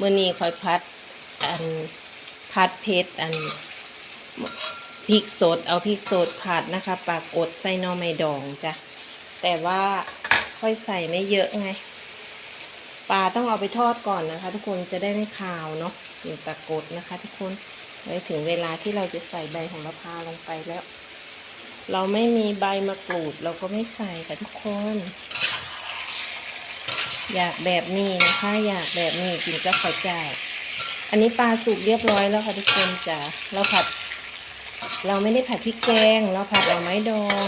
มื่อนี้คอยพัดอันพัดเพชรอันพริกสดเอาพริกสดผัดนะคะปากอดใส่นอไม่ดองจ้ะแต่ว่าค่อยใส่ไม่เยอะไงปลาต้องเอาไปทอดก่อนนะคะ ทุกคนจะได้ไม่คาวเนาะอยู่ปากดนะคะ ทุกคนไว้ถึงเวลาที่เราจะใส่ใบของมะพร้าวลงไปแล้ว เราไม่มีใบมะกรูดเราก็ไม่ใส่ค่ะทุกคน อยากแบบนี้นะคะ อยากแบบนี้กินก็ข้าวเจ้า อันนี้ปลาสุกเรียบร้อยแล้วค่ะทุกคนจ้ะเราผัด เราไม่ได้ผัดพริกแกง เราผัดเอาไม้ดอง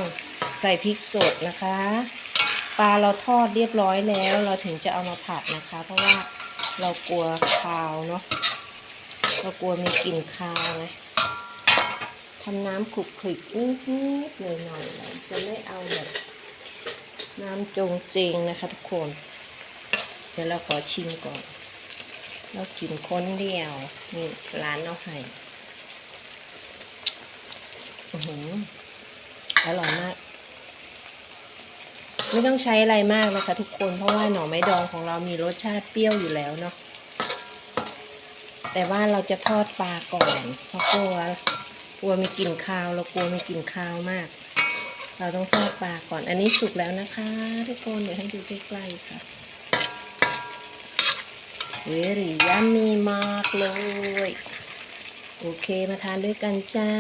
ใส่พริกสดนะคะ ปลาเราทอดเรียบร้อยแล้ว เราถึงจะเอามาผัดนะคะ เพราะว่าเรากลัวคาวเนาะเรากลัวมีกลิ่นคาวไงทำน้ำขลุกขลิกนิดๆหน่อยๆจะไม่เอาแบบน้ำจงเจงนะคะทุกคน เดี๋ยวเราขอชิมก่อน เรากินคนเดียว นี่ร้านเอาให้อือหืออร่อยมาก ไม่ต้องใช้อะไรมากนะคะทุกคนเพราะว่าหน่อไม้ดองของเรามีรสชาติเปรี้ยวอยู่แล้วเนาะแต่ว่าเราจะทอดปลาก่อน เพราะกลัวกลัวมีกลิ่นคาวเรากลัวมีกลิ่นคาวมาก เราต้องทอดปลาก่อนอันนี้สุกแล้วนะคะ ทุกคนเดี๋ยวให้ดูใกล้ๆค่ะ เวลี่ยมีมากเลย โอเคมาทานด้วยกันจ้า